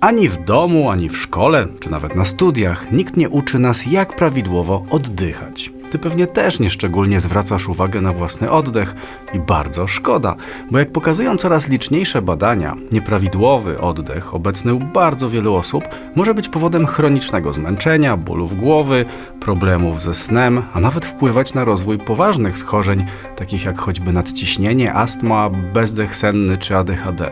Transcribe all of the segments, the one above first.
Ani w domu, ani w szkole, czy nawet na studiach nikt nie uczy nas, jak prawidłowo oddychać. Ty pewnie też nieszczególnie zwracasz uwagę na własny oddech i bardzo szkoda, bo jak pokazują coraz liczniejsze badania, nieprawidłowy oddech obecny u bardzo wielu osób może być powodem chronicznego zmęczenia, bólów głowy, problemów ze snem, a nawet wpływać na rozwój poważnych schorzeń, takich jak choćby nadciśnienie, astma, bezdech senny czy ADHD.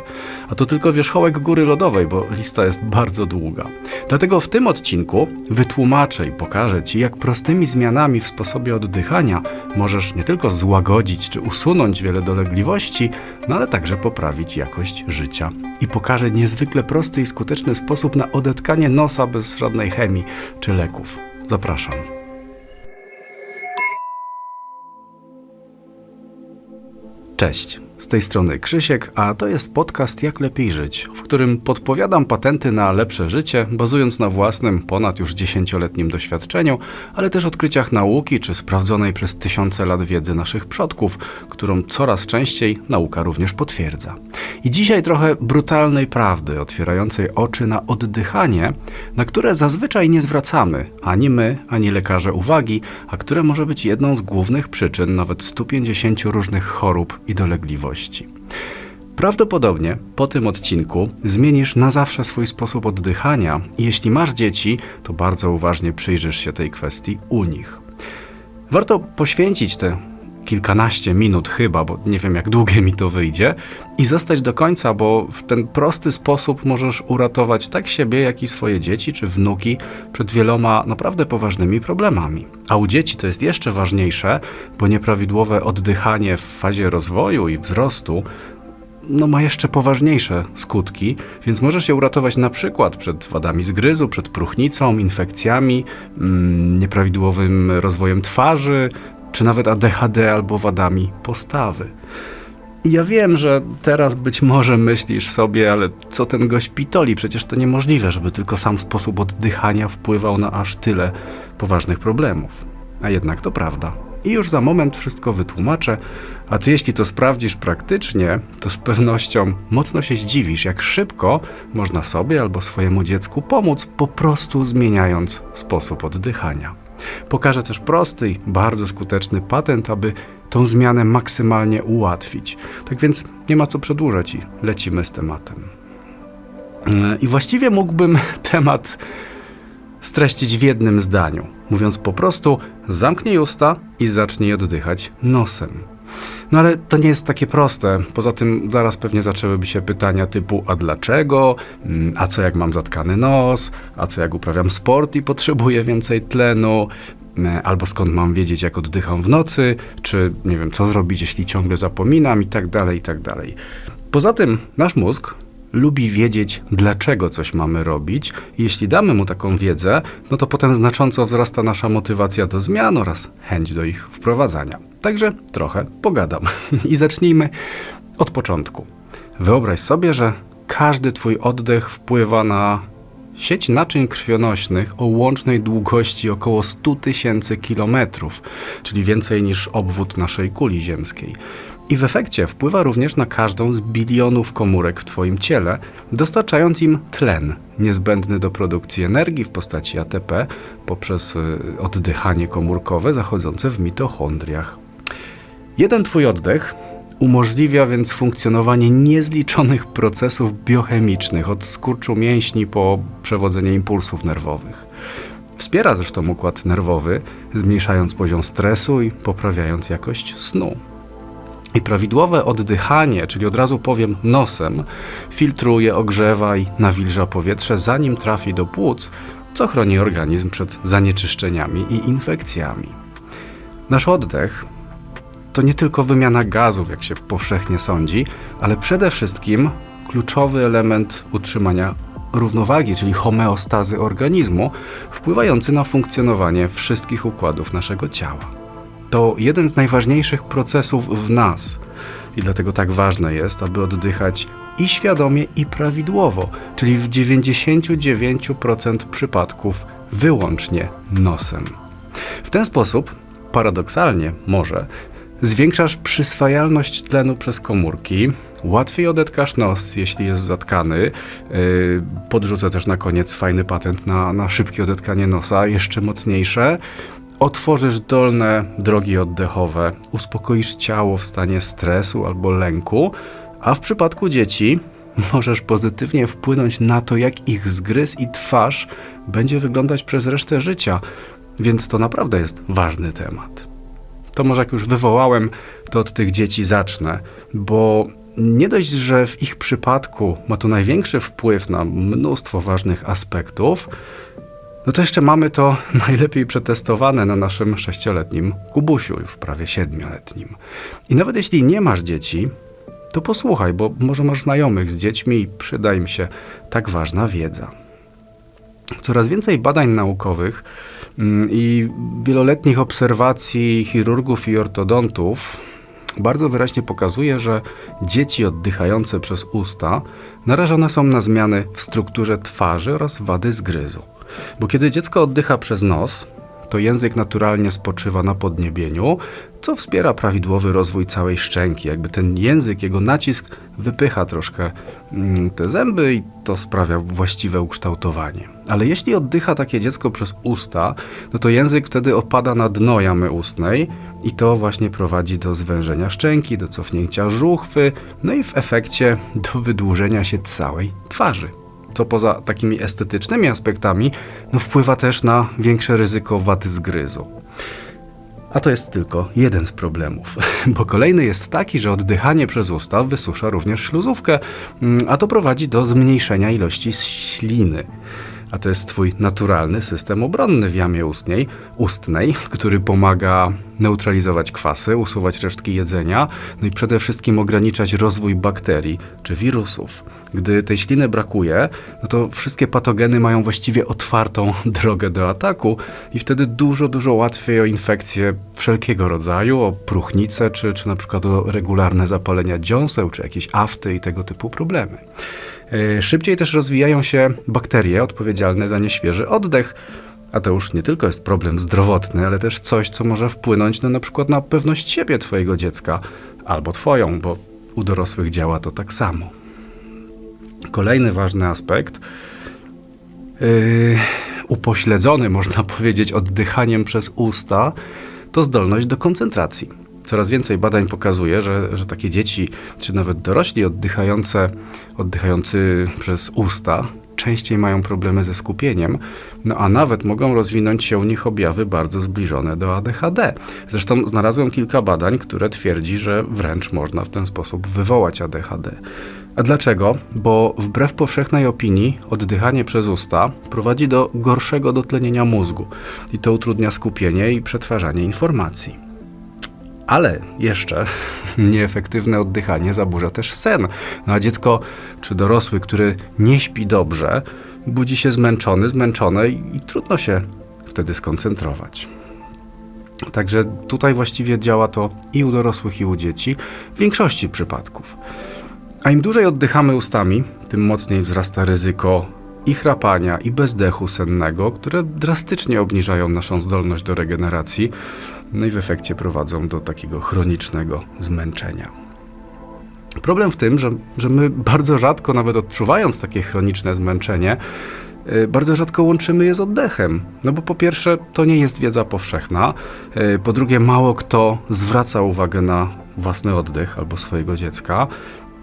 A to tylko wierzchołek góry lodowej, bo lista jest bardzo długa. Dlatego w tym odcinku wytłumaczę i pokażę Ci, jak prostymi zmianami w sposobie oddychania możesz nie tylko złagodzić czy usunąć wiele dolegliwości, no ale także poprawić jakość życia. I pokażę niezwykle prosty i skuteczny sposób na odetkanie nosa bez żadnej chemii czy leków. Zapraszam. Cześć, z tej strony Krzysiek, a to jest podcast Jak lepiej żyć, w którym podpowiadam patenty na lepsze życie, bazując na własnym, ponad już dziesięcioletnim doświadczeniu, ale też odkryciach nauki czy sprawdzonej przez tysiące lat wiedzy naszych przodków, którą coraz częściej nauka również potwierdza. I dzisiaj trochę brutalnej prawdy, otwierającej oczy na oddychanie, na które zazwyczaj nie zwracamy ani my, ani lekarze uwagi, a które może być jedną z głównych przyczyn nawet 150 różnych chorób i dolegliwości. Prawdopodobnie po tym odcinku zmienisz na zawsze swój sposób oddychania i jeśli masz dzieci, to bardzo uważnie przyjrzysz się tej kwestii u nich. Warto poświęcić te kilkanaście minut chyba, bo nie wiem jak długie mi to wyjdzie, i zostać do końca, bo w ten prosty sposób możesz uratować tak siebie, jak i swoje dzieci czy wnuki przed wieloma naprawdę poważnymi problemami. A u dzieci to jest jeszcze ważniejsze, bo nieprawidłowe oddychanie w fazie rozwoju i wzrostu no, ma jeszcze poważniejsze skutki, więc możesz je uratować na przykład przed wadami zgryzu, przed próchnicą, infekcjami, mm, nieprawidłowym rozwojem twarzy, czy nawet ADHD albo wadami postawy. I ja wiem, że teraz być może myślisz sobie, ale co ten gość pitoli? Przecież to niemożliwe, żeby tylko sam sposób oddychania wpływał na aż tyle poważnych problemów. A jednak to prawda. I już za moment wszystko wytłumaczę, a ty jeśli to sprawdzisz praktycznie, to z pewnością mocno się zdziwisz, jak szybko można sobie albo swojemu dziecku pomóc, po prostu zmieniając sposób oddychania. Pokażę też prosty i bardzo skuteczny patent, aby tą zmianę maksymalnie ułatwić. Tak więc nie ma co przedłużać i lecimy z tematem. I właściwie mógłbym temat streścić w jednym zdaniu, mówiąc po prostu: zamknij usta i zacznij oddychać nosem. No ale to nie jest takie proste. Poza tym zaraz pewnie zaczęłyby się pytania typu: a dlaczego? Mm, a co jak mam zatkany nos? A co jak uprawiam sport i potrzebuję więcej tlenu? Mm, albo skąd mam wiedzieć, jak oddycham w nocy? Czy nie wiem, co zrobić, jeśli ciągle zapominam i tak dalej, i tak dalej. Poza tym nasz mózg lubi wiedzieć, dlaczego coś mamy robić. Jeśli damy mu taką wiedzę, no to potem znacząco wzrasta nasza motywacja do zmian oraz chęć do ich wprowadzania. Także trochę pogadam. I zacznijmy od początku. Wyobraź sobie, że każdy Twój oddech wpływa na sieć naczyń krwionośnych o łącznej długości około 100 tysięcy kilometrów, czyli więcej niż obwód naszej kuli ziemskiej. I w efekcie wpływa również na każdą z bilionów komórek w Twoim ciele, dostarczając im tlen niezbędny do produkcji energii w postaci ATP poprzez y, oddychanie komórkowe zachodzące w mitochondriach. Jeden Twój oddech umożliwia więc funkcjonowanie niezliczonych procesów biochemicznych, od skurczu mięśni po przewodzenie impulsów nerwowych. Wspiera zresztą układ nerwowy, zmniejszając poziom stresu i poprawiając jakość snu. I prawidłowe oddychanie, czyli od razu powiem nosem, filtruje, ogrzewa i nawilża powietrze, zanim trafi do płuc, co chroni organizm przed zanieczyszczeniami i infekcjami. Nasz oddech to nie tylko wymiana gazów, jak się powszechnie sądzi, ale przede wszystkim kluczowy element utrzymania równowagi, czyli homeostazy organizmu, wpływający na funkcjonowanie wszystkich układów naszego ciała to jeden z najważniejszych procesów w nas. I dlatego tak ważne jest, aby oddychać i świadomie, i prawidłowo, czyli w 99% przypadków wyłącznie nosem. W ten sposób, paradoksalnie może, zwiększasz przyswajalność tlenu przez komórki, łatwiej odetkasz nos, jeśli jest zatkany. Yy, podrzucę też na koniec fajny patent na, na szybkie odetkanie nosa, jeszcze mocniejsze. Otworzysz dolne drogi oddechowe, uspokoisz ciało w stanie stresu albo lęku, a w przypadku dzieci możesz pozytywnie wpłynąć na to, jak ich zgryz i twarz będzie wyglądać przez resztę życia. Więc to naprawdę jest ważny temat. To może jak już wywołałem, to od tych dzieci zacznę, bo nie dość, że w ich przypadku ma to największy wpływ na mnóstwo ważnych aspektów, no to jeszcze mamy to najlepiej przetestowane na naszym sześcioletnim Kubusiu, już prawie siedmioletnim. I nawet jeśli nie masz dzieci, to posłuchaj, bo może masz znajomych z dziećmi i przyda im się tak ważna wiedza. Coraz więcej badań naukowych mm, i wieloletnich obserwacji chirurgów i ortodontów bardzo wyraźnie pokazuje, że dzieci oddychające przez usta narażone są na zmiany w strukturze twarzy oraz wady zgryzu. Bo kiedy dziecko oddycha przez nos, to język naturalnie spoczywa na podniebieniu, co wspiera prawidłowy rozwój całej szczęki. Jakby ten język, jego nacisk wypycha troszkę mm, te zęby i to sprawia właściwe ukształtowanie. Ale jeśli oddycha takie dziecko przez usta, no to język wtedy opada na dno jamy ustnej i to właśnie prowadzi do zwężenia szczęki, do cofnięcia żuchwy, no i w efekcie do wydłużenia się całej twarzy co poza takimi estetycznymi aspektami, no wpływa też na większe ryzyko wady zgryzu. A to jest tylko jeden z problemów, bo kolejny jest taki, że oddychanie przez usta wysusza również śluzówkę, mm, a to prowadzi do zmniejszenia ilości śliny a to jest twój naturalny system obronny w jamie ustnej, ustnej, który pomaga neutralizować kwasy, usuwać resztki jedzenia, no i przede wszystkim ograniczać rozwój bakterii czy wirusów. Gdy tej śliny brakuje, no to wszystkie patogeny mają właściwie otwartą drogę do ataku i wtedy dużo, dużo łatwiej o infekcje wszelkiego rodzaju, o próchnicę, czy, czy na przykład o regularne zapalenia dziąseł, czy jakieś afty i tego typu problemy. E, szybciej też rozwijają się bakterie odpowiedzialne za nieświeży oddech, a to już nie tylko jest problem zdrowotny, ale też coś, co może wpłynąć no, na przykład na pewność siebie twojego dziecka albo twoją, bo u dorosłych działa to tak samo. Kolejny ważny aspekt, yy, upośledzony można powiedzieć oddychaniem przez usta, to zdolność do koncentracji. Coraz więcej badań pokazuje, że, że takie dzieci, czy nawet dorośli oddychające, oddychający przez usta, częściej mają problemy ze skupieniem, no a nawet mogą rozwinąć się u nich objawy bardzo zbliżone do ADHD. Zresztą znalazłem kilka badań, które twierdzi, że wręcz można w ten sposób wywołać ADHD. A dlaczego? Bo wbrew powszechnej opinii oddychanie przez usta prowadzi do gorszego dotlenienia mózgu i to utrudnia skupienie i przetwarzanie informacji. Ale jeszcze nieefektywne oddychanie zaburza też sen. No a dziecko czy dorosły, który nie śpi dobrze, budzi się zmęczony, zmęczone i, trudno się wtedy skoncentrować. Także tutaj właściwie działa to i u dorosłych, i u dzieci w większości przypadków. A im dłużej oddychamy ustami, tym mocniej wzrasta ryzyko i chrapania, i bezdechu sennego, które drastycznie obniżają naszą zdolność do regeneracji, no i w efekcie prowadzą do takiego chronicznego zmęczenia. Problem w tym, że, że my bardzo rzadko, nawet odczuwając takie chroniczne zmęczenie, y, bardzo rzadko łączymy je z oddechem. No bo po pierwsze, to nie jest wiedza powszechna. Y, po drugie, mało kto zwraca uwagę na własny oddech albo swojego dziecka.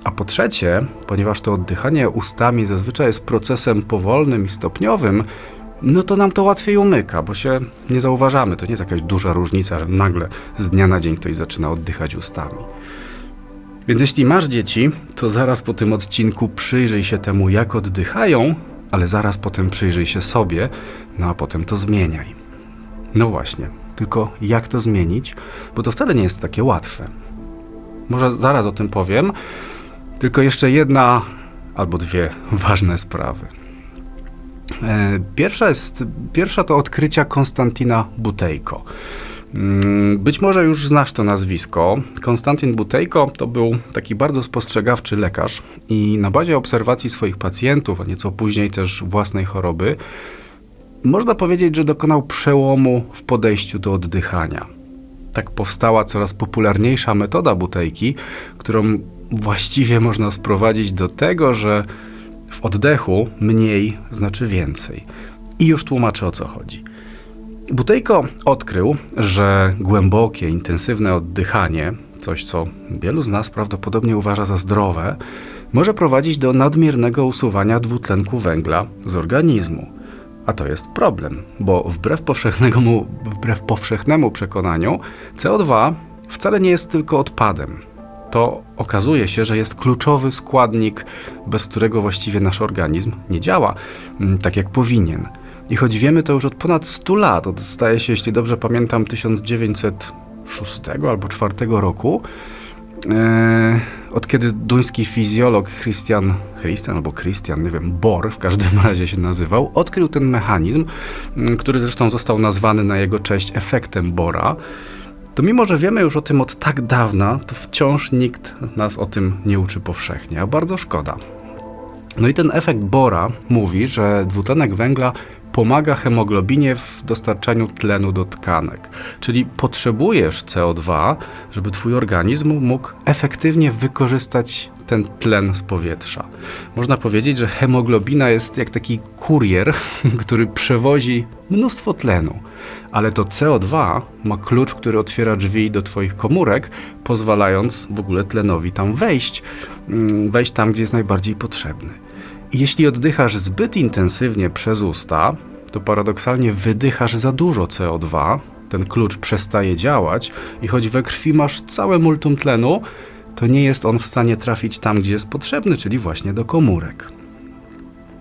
A po trzecie, ponieważ to oddychanie ustami zazwyczaj jest procesem powolnym i stopniowym, no to nam to łatwiej umyka, bo się nie zauważamy. To nie jest jakaś duża różnica, że nagle z dnia na dzień ktoś zaczyna oddychać ustami. Więc jeśli masz dzieci, to zaraz po tym odcinku przyjrzyj się temu, jak oddychają, ale zaraz potem przyjrzyj się sobie, no a potem to zmieniaj. No właśnie, tylko jak to zmienić? Bo to wcale nie jest takie łatwe. Może zaraz o tym powiem, tylko jeszcze jedna albo dwie ważne sprawy. E, pierwsza, jest, pierwsza to odkrycia Konstantina Butejko. Mm, być może już znasz to nazwisko. Konstantin Butejko to był taki bardzo spostrzegawczy lekarz i na bazie obserwacji swoich pacjentów, a nieco później też własnej choroby, można powiedzieć, że dokonał przełomu w podejściu do oddychania. Tak powstała coraz popularniejsza metoda Butejki, którą właściwie można sprowadzić do tego, że w oddechu mniej znaczy więcej. I już tłumaczę o co chodzi. Butejko odkrył, że głębokie, intensywne oddychanie, coś co wielu z nas prawdopodobnie uważa za zdrowe, może prowadzić do nadmiernego usuwania dwutlenku węgla z organizmu. A to jest problem, bo wbrew wbrew powszechnemu przekonaniu CO2 wcale nie jest tylko odpadem. To okazuje się, że jest kluczowy składnik, bez którego właściwie nasz organizm nie działa mm, tak jak powinien. I choć wiemy to już od ponad 100 lat, od się, jeśli dobrze pamiętam, 1906 albo 4 roku, e, od kiedy duński fizjolog Christian, Christian albo Christian, nie wiem, Bohr w każdym razie się nazywał, odkrył ten mechanizm, mm, który zresztą został nazwany na jego cześć efektem Bora, to mimo, że wiemy już o tym od tak dawna, to wciąż nikt nas o tym nie uczy powszechnie, a bardzo szkoda. No i ten efekt Bora mówi, że dwutlenek węgla pomaga hemoglobinie w dostarczaniu tlenu do tkanek. Czyli potrzebujesz CO2, żeby twój organizm mógł efektywnie wykorzystać ten tlen z powietrza. Można powiedzieć, że hemoglobina jest jak taki kurier, który przewozi mnóstwo tlenu, ale to CO2 ma klucz, który otwiera drzwi do Twoich komórek, pozwalając w ogóle tlenowi tam wejść, mm, wejść tam, gdzie jest najbardziej potrzebny. Jeśli oddychasz zbyt intensywnie przez usta, to paradoksalnie wydychasz za dużo CO2, ten klucz przestaje działać i choć we krwi masz całe multum tlenu, to nie jest on w stanie trafić tam, gdzie jest potrzebny, czyli właśnie do komórek.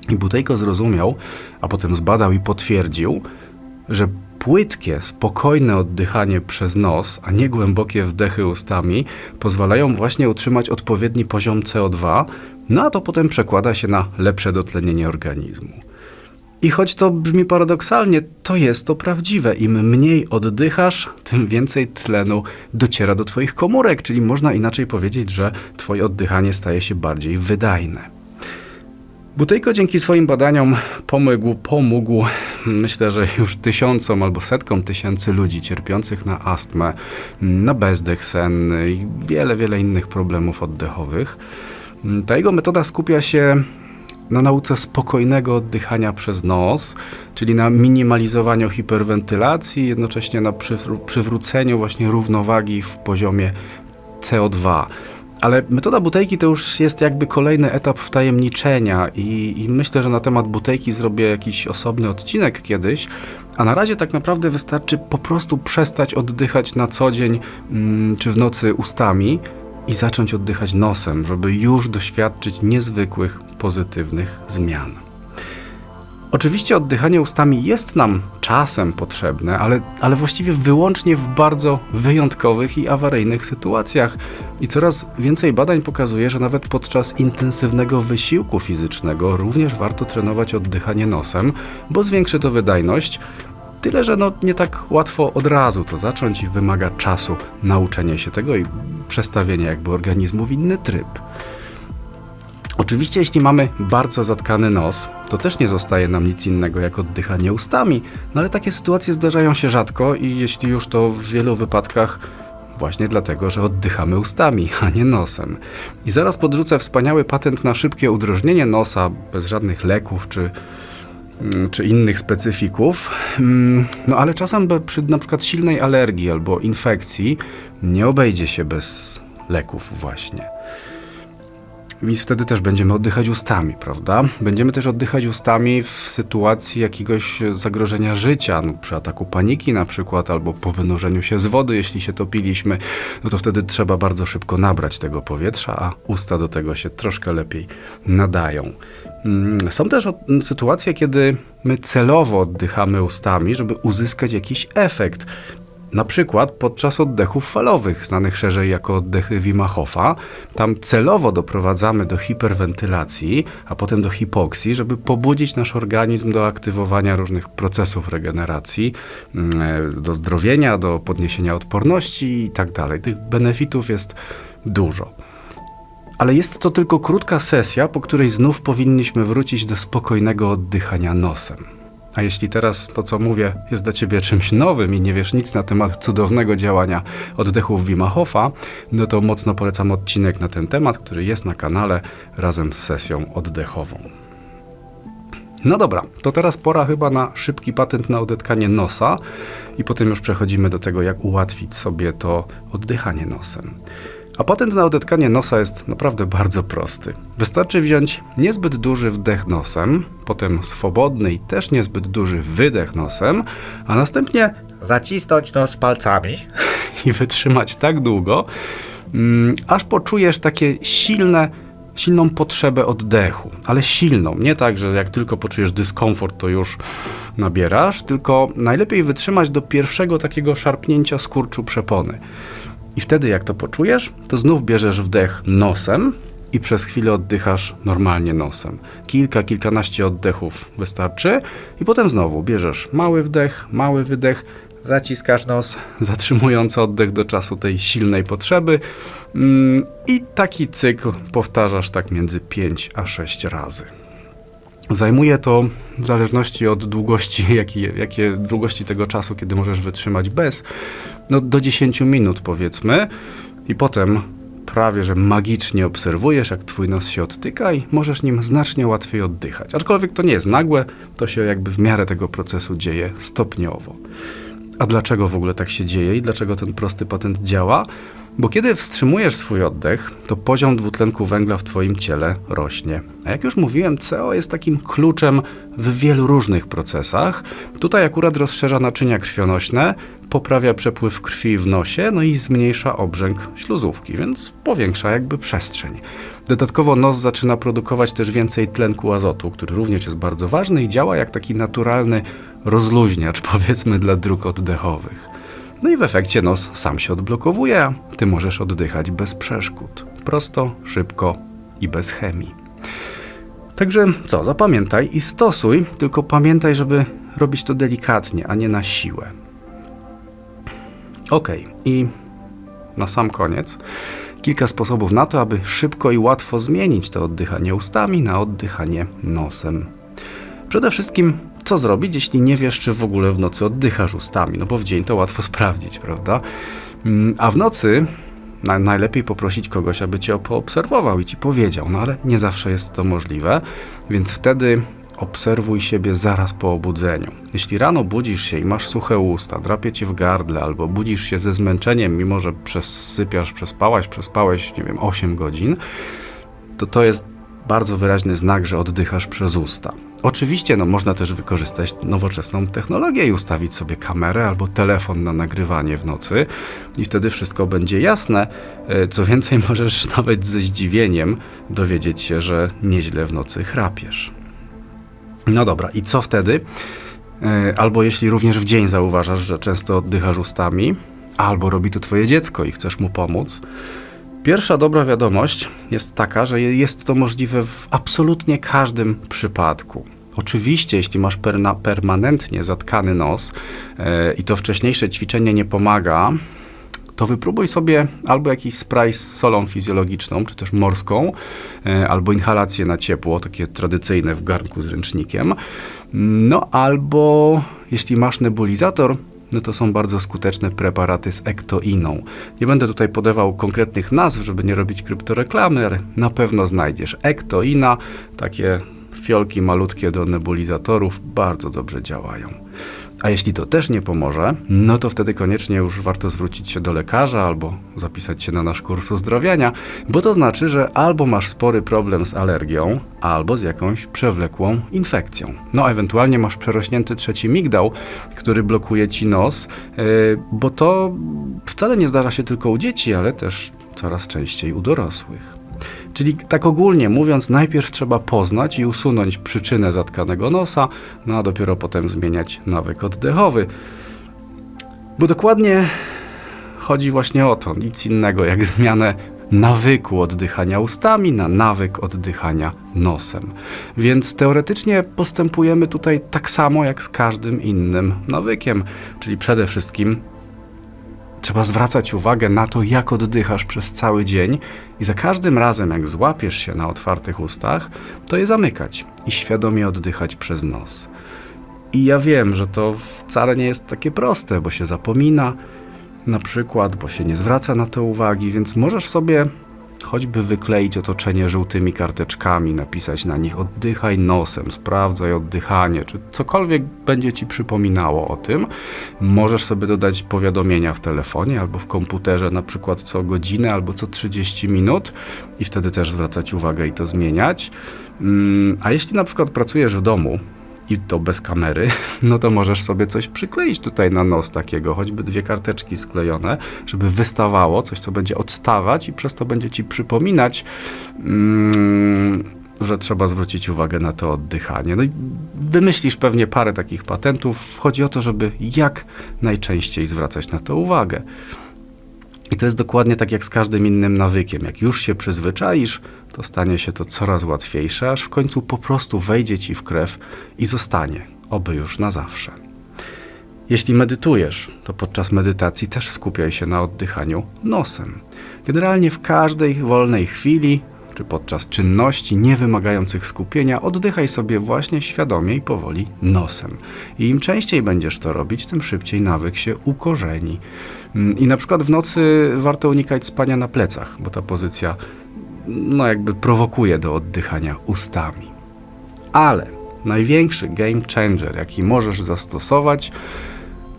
I Butejko zrozumiał, a potem zbadał i potwierdził, że płytkie, spokojne oddychanie przez nos, a nie głębokie wdechy ustami, pozwalają właśnie utrzymać odpowiedni poziom CO2, no a to potem przekłada się na lepsze dotlenienie organizmu. I choć to brzmi paradoksalnie, to jest to prawdziwe. Im mniej oddychasz, tym więcej tlenu dociera do Twoich komórek, czyli można inaczej powiedzieć, że Twoje oddychanie staje się bardziej wydajne. Butejko dzięki swoim badaniom pomógł, pomógł, myślę, że już tysiącom albo setkom tysięcy ludzi cierpiących na astmę, na bezdech senny i wiele, wiele innych problemów oddechowych. Ta jego metoda skupia się na nauce spokojnego oddychania przez nos, czyli na minimalizowaniu hiperwentylacji, jednocześnie na przywróceniu właśnie równowagi w poziomie CO2. Ale metoda butejki to już jest jakby kolejny etap wtajemniczenia i, i, myślę, że na temat butejki zrobię jakiś osobny odcinek kiedyś, a na razie tak naprawdę wystarczy po prostu przestać oddychać na co dzień mm, czy w nocy ustami i zacząć oddychać nosem, żeby już doświadczyć niezwykłych, pozytywnych zmian. Oczywiście oddychanie ustami jest nam czasem potrzebne, ale, ale właściwie wyłącznie w bardzo wyjątkowych i awaryjnych sytuacjach. I coraz więcej badań pokazuje, że nawet podczas intensywnego wysiłku fizycznego również warto trenować oddychanie nosem, bo zwiększy to wydajność. Tyle, że no nie tak łatwo od razu to zacząć i wymaga czasu nauczenia się tego i przestawienia jakby organizmu w inny tryb. Oczywiście, jeśli mamy bardzo zatkany nos, to też nie zostaje nam nic innego jak oddychanie ustami, no ale takie sytuacje zdarzają się rzadko i jeśli już to w wielu wypadkach właśnie dlatego, że oddychamy ustami, a nie nosem. I zaraz podrzucę wspaniały patent na szybkie udrożnienie nosa bez żadnych leków czy, czy innych specyfików. Mm, no ale czasem przy na przykład silnej alergii albo infekcji nie obejdzie się bez leków właśnie. I wtedy też będziemy oddychać ustami, prawda? Będziemy też oddychać ustami w sytuacji jakiegoś zagrożenia życia, no, przy ataku paniki na przykład, albo po wynurzeniu się z wody, jeśli się topiliśmy, no to wtedy trzeba bardzo szybko nabrać tego powietrza, a usta do tego się troszkę lepiej nadają. Mm, są też sytuacje, kiedy my celowo oddychamy ustami, żeby uzyskać jakiś efekt. Na przykład podczas oddechów falowych, znanych szerzej jako oddechy Wima Hofa. Tam celowo doprowadzamy do hiperwentylacji, a potem do hipoksji, żeby pobudzić nasz organizm do aktywowania różnych procesów regeneracji, mm, do zdrowienia, do podniesienia odporności itd. Tak Tych benefitów jest dużo. Ale jest to tylko krótka sesja, po której znów powinniśmy wrócić do spokojnego oddychania nosem. A jeśli teraz to, co mówię, jest dla ciebie czymś nowym i nie wiesz nic na temat cudownego działania oddechów Wima Hofa, no to mocno polecam odcinek na ten temat, który jest na kanale razem z sesją oddechową. No dobra, to teraz pora chyba na szybki patent na odetkanie nosa i potem już przechodzimy do tego, jak ułatwić sobie to oddychanie nosem. A patent na odetkanie nosa jest naprawdę bardzo prosty. Wystarczy wziąć niezbyt duży wdech nosem, potem swobodny i też niezbyt duży wydech nosem, a następnie Zacisnąć nos palcami. i wytrzymać tak długo, mm, aż poczujesz takie silne, silną potrzebę oddechu, ale silną. Nie tak, że jak tylko poczujesz dyskomfort, to już nabierasz, tylko najlepiej wytrzymać do pierwszego takiego szarpnięcia skurczu przepony. I wtedy, jak to poczujesz, to znów bierzesz wdech nosem i przez chwilę oddychasz normalnie nosem. Kilka, kilkanaście oddechów wystarczy, i potem znowu bierzesz mały wdech, mały wydech, Zaciskasz nos. zatrzymując oddech do czasu tej silnej potrzeby. Mm, I taki cykl powtarzasz tak między 5 a 6 razy. Zajmuje to w zależności od długości, jakie, jakie długości tego czasu, kiedy możesz wytrzymać bez, no do 10 minut powiedzmy. I potem prawie, że magicznie obserwujesz, jak twój nos się odtyka i możesz nim znacznie łatwiej oddychać. Aczkolwiek to nie jest nagłe, to się jakby w miarę tego procesu dzieje stopniowo. A dlaczego w ogóle tak się dzieje i dlaczego ten prosty patent działa? Bo kiedy wstrzymujesz swój oddech, to poziom dwutlenku węgla w Twoim ciele rośnie. A jak już mówiłem, CO jest takim kluczem w wielu różnych procesach. Tutaj akurat rozszerza naczynia krwionośne, poprawia przepływ krwi w nosie, no i zmniejsza obrzęk śluzówki, więc powiększa jakby przestrzeń. Dodatkowo nos zaczyna produkować też więcej tlenku azotu, który również jest bardzo ważny i działa jak taki naturalny rozluźniacz, powiedzmy, dla dróg oddechowych. No i w efekcie nos sam się odblokowuje, a ty możesz oddychać bez przeszkód. Prosto, szybko i bez chemii. Także co, zapamiętaj i stosuj, tylko pamiętaj, żeby robić to delikatnie, a nie na siłę. Ok, i na sam koniec kilka sposobów na to, aby szybko i łatwo zmienić to oddychanie ustami na oddychanie nosem. Przede wszystkim, co zrobić, jeśli nie wiesz, czy w ogóle w nocy oddychasz ustami? No bo w dzień to łatwo sprawdzić, prawda? Mm, A w nocy na, najlepiej poprosić kogoś, aby cię poobserwował i ci powiedział, no ale nie zawsze jest to możliwe, więc wtedy obserwuj siebie zaraz po obudzeniu. Jeśli rano budzisz się i masz suche usta, drapie cię w gardle, albo budzisz się ze zmęczeniem, mimo że przesypiasz, przespałaś, przespałeś, nie wiem, 8 godzin, to to jest bardzo wyraźny znak, że oddychasz przez usta. Oczywiście no, można też wykorzystać nowoczesną technologię i ustawić sobie kamerę albo telefon na nagrywanie w nocy i wtedy wszystko będzie jasne. E, Co więcej, możesz nawet ze zdziwieniem dowiedzieć się, że nieźle w nocy chrapiesz. No dobra, i co wtedy? E, Albo jeśli również w dzień zauważasz, że często oddychasz ustami, albo robi to twoje dziecko i chcesz mu pomóc, Pierwsza dobra wiadomość jest taka, że je- jest to możliwe w absolutnie każdym przypadku. Oczywiście, jeśli masz permanentnie zatkany nos e, i to wcześniejsze ćwiczenie nie pomaga, to wypróbuj sobie albo jakiś spray z solą fizjologiczną, czy też morską, e, albo inhalację na ciepło, takie tradycyjne w garnku z ręcznikiem. No albo jeśli masz nebulizator, no to są bardzo skuteczne preparaty z ektoiną. Nie będę tutaj podawał konkretnych nazw, żeby nie robić kryptoreklamy, ale na pewno znajdziesz. Ektoina, takie fiolki malutkie do nebulizatorów, bardzo dobrze działają. A jeśli to też nie pomoże, no to wtedy koniecznie już warto zwrócić się do lekarza albo zapisać się na nasz kurs uzdrawiania, bo to znaczy, że albo masz spory problem z alergią, albo z jakąś przewlekłą infekcją. No, ewentualnie masz przerośnięty trzeci migdał, który blokuje ci nos, yy, bo to wcale nie zdarza się tylko u dzieci, ale też coraz częściej u dorosłych. Czyli tak ogólnie mówiąc, najpierw trzeba poznać i usunąć przyczynę zatkanego nosa, no a dopiero potem zmieniać nawyk oddechowy. Bo dokładnie chodzi właśnie o to, nic innego jak zmianę nawyku oddychania ustami na nawyk oddychania nosem. Więc teoretycznie postępujemy tutaj tak samo jak z każdym innym nawykiem, czyli przede wszystkim Trzeba zwracać uwagę na to, jak oddychasz przez cały dzień i za każdym razem, jak złapiesz się na otwartych ustach, to je zamykać i świadomie oddychać przez nos. I ja wiem, że to wcale nie jest takie proste, bo się zapomina na przykład, bo się nie zwraca na to uwagi, więc możesz sobie choćby wykleić otoczenie żółtymi karteczkami, napisać na nich oddychaj nosem, sprawdzaj oddychanie, czy cokolwiek będzie ci przypominało o tym. Możesz sobie dodać powiadomienia w telefonie albo w komputerze, na przykład co godzinę albo co 30 minut i wtedy też zwracać uwagę i to zmieniać. Mm, A jeśli na przykład pracujesz w domu, i to bez kamery, no to możesz sobie coś przykleić tutaj na nos takiego, choćby dwie karteczki sklejone, żeby wystawało, coś co będzie odstawać i przez to będzie ci przypominać, mm, że trzeba zwrócić uwagę na to oddychanie. No i wymyślisz pewnie parę takich patentów. Chodzi o to, żeby jak najczęściej zwracać na to uwagę. I to jest dokładnie tak jak z każdym innym nawykiem. Jak już się przyzwyczaisz, to stanie się to coraz łatwiejsze, aż w końcu po prostu wejdzie ci w krew i zostanie, oby już na zawsze. Jeśli medytujesz, to podczas medytacji też skupiaj się na oddychaniu nosem. Generalnie w każdej wolnej chwili czy podczas czynności nie wymagających skupienia, oddychaj sobie właśnie świadomie i powoli nosem. I im częściej będziesz to robić, tym szybciej nawyk się ukorzeni. Mm, I na przykład w nocy warto unikać spania na plecach, bo ta pozycja no jakby prowokuje do oddychania ustami. Ale największy game changer, jaki możesz zastosować,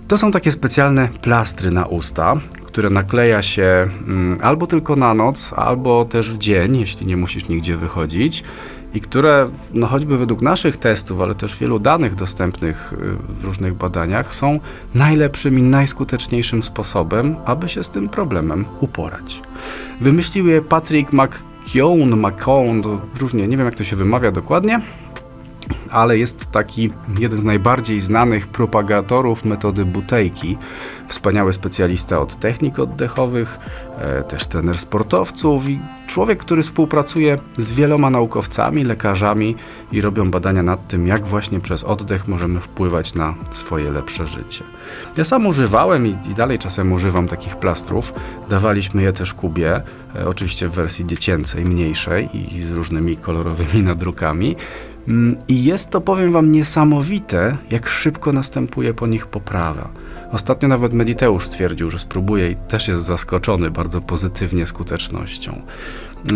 to są takie specjalne plastry na usta, które nakleja się mm, albo tylko na noc, albo też w dzień, jeśli nie musisz nigdzie wychodzić. I które, no choćby według naszych testów, ale też wielu danych dostępnych y, w różnych badaniach, są najlepszym i najskuteczniejszym sposobem, aby się z tym problemem uporać. Wymyślił je Patrick McKeown, McCown, różnie, nie wiem jak to się wymawia dokładnie, ale jest taki jeden z najbardziej znanych propagatorów metody butejki. Wspaniały specjalista od technik oddechowych, e, też trener sportowców i człowiek, który współpracuje z wieloma naukowcami, lekarzami i robią badania nad tym, jak właśnie przez oddech możemy wpływać na swoje lepsze życie. Ja sam używałem i, i dalej czasem używam takich plastrów. Dawaliśmy je też Kubie, e, oczywiście w wersji dziecięcej, mniejszej i z różnymi kolorowymi nadrukami. Mm, I jest to, powiem Wam, niesamowite, jak szybko następuje po nich poprawa. Ostatnio nawet Mediteusz stwierdził, że spróbuje i też jest zaskoczony bardzo pozytywnie skutecznością.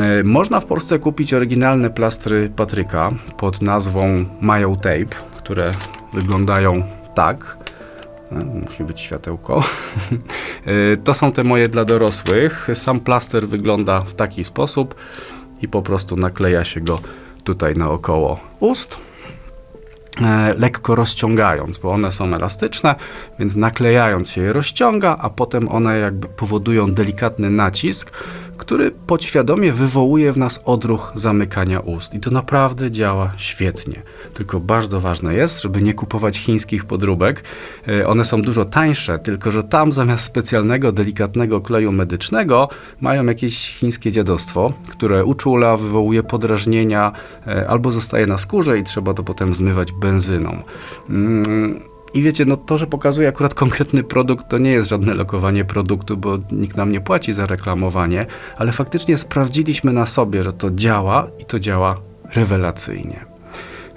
E, Można w Polsce kupić oryginalne plastry Patryka pod nazwą Mayo Tape, które wyglądają tak. E, Musi być światełko. E, To są te moje dla dorosłych. Sam plaster wygląda w taki sposób i po prostu nakleja się go tutaj naokoło ust. E, lekko rozciągając, bo one są elastyczne, więc naklejając się je rozciąga, a potem one jakby powodują delikatny nacisk, który podświadomie wywołuje w nas odruch zamykania ust. I to naprawdę działa świetnie. Tylko bardzo ważne jest, żeby nie kupować chińskich podróbek. E, One są dużo tańsze, tylko że tam zamiast specjalnego, delikatnego kleju medycznego mają jakieś chińskie dziadostwo, które uczula, wywołuje podrażnienia e, albo zostaje na skórze i trzeba to potem zmywać benzyną. Mm, I wiecie, no to, że pokazuje akurat konkretny produkt, to nie jest żadne lokowanie produktu, bo nikt nam nie płaci za reklamowanie, ale faktycznie sprawdziliśmy na sobie, że to działa i to działa rewelacyjnie.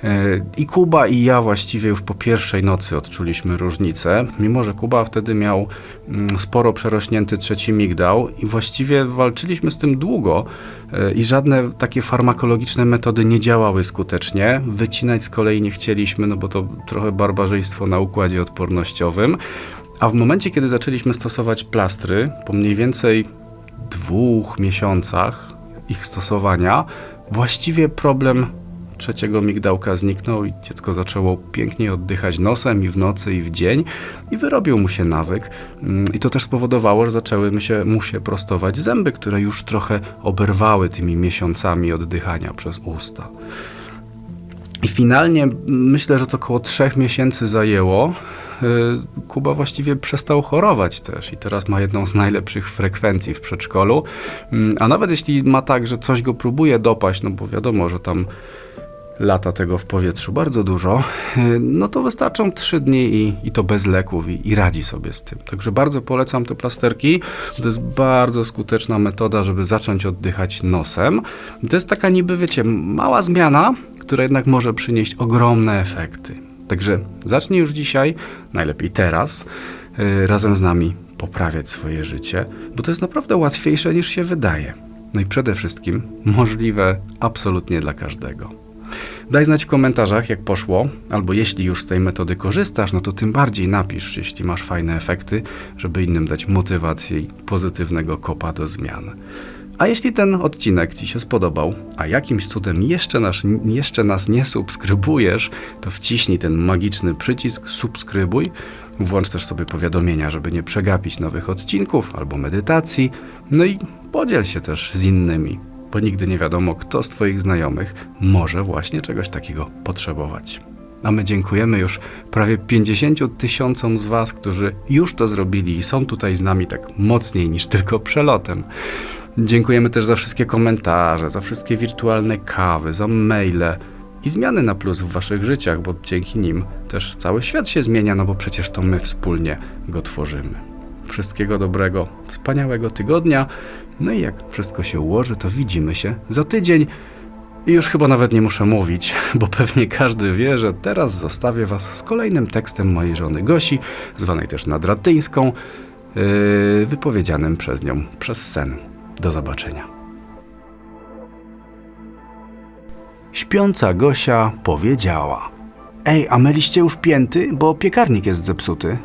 E, I Kuba i ja właściwie już po pierwszej nocy odczuliśmy różnicę, mimo że Kuba wtedy miał mm, sporo przerośnięty trzeci migdał i właściwie walczyliśmy z tym długo e, i żadne takie farmakologiczne metody nie działały skutecznie. Wycinać z kolei nie chcieliśmy, no bo to trochę barbarzyństwo na układzie odpornościowym. A w momencie, kiedy zaczęliśmy stosować plastry, po mniej więcej dwóch miesiącach ich stosowania, właściwie problem trzeciego migdałka zniknął i dziecko zaczęło pięknie oddychać nosem i w nocy i w dzień i wyrobił mu się nawyk. Mm, I to też spowodowało, że zaczęły mu się, mu się prostować zęby, które już trochę oberwały tymi miesiącami oddychania przez usta. I finalnie mm, myślę, że to około trzech miesięcy zajęło. Y, Kuba właściwie przestał chorować też i teraz ma jedną z najlepszych frekwencji w przedszkolu. Mm, A nawet jeśli ma tak, że coś go próbuje dopaść, no bo wiadomo, że tam lata tego w powietrzu bardzo dużo, y, no to wystarczą trzy dni i, i to bez leków i, i radzi sobie z tym. Także bardzo polecam te plasterki. To jest bardzo skuteczna metoda, żeby zacząć oddychać nosem. To jest taka niby, wiecie, mała zmiana, która jednak może przynieść ogromne efekty. Także zacznij już dzisiaj, najlepiej teraz, yy, razem z nami poprawiać swoje życie, bo to jest naprawdę łatwiejsze niż się wydaje. No i przede wszystkim możliwe absolutnie dla każdego. Daj znać w komentarzach, jak poszło, albo jeśli już z tej metody korzystasz, no to tym bardziej napisz, jeśli masz fajne efekty, żeby innym dać motywację i pozytywnego kopa do zmian. A jeśli ten odcinek Ci się spodobał, a jakimś cudem jeszcze nas, jeszcze nas nie subskrybujesz, to wciśnij ten magiczny przycisk subskrybuj. Włącz też sobie powiadomienia, żeby nie przegapić nowych odcinków albo medytacji. No i podziel się też z innymi, bo nigdy nie wiadomo, kto z Twoich znajomych może właśnie czegoś takiego potrzebować. A my dziękujemy już prawie 50 tysiącom z Was, którzy już to zrobili i są tutaj z nami tak mocniej niż tylko przelotem. Dziękujemy też za wszystkie komentarze, za wszystkie wirtualne kawy, za maile i zmiany na plus w Waszych życiach, bo dzięki nim też cały świat się zmienia, no bo przecież to my wspólnie go tworzymy. Wszystkiego dobrego, wspaniałego tygodnia. No i jak wszystko się ułoży, to widzimy się za tydzień. I już chyba nawet nie muszę mówić, bo pewnie każdy wie, że teraz zostawię Was z kolejnym tekstem mojej żony Gosi, zwanej też Nadratyńską, yy, wypowiedzianym przez nią przez sen. Do zobaczenia. Śpiąca Gosia powiedziała: Ej, a myliście już pięty, bo piekarnik jest zepsuty.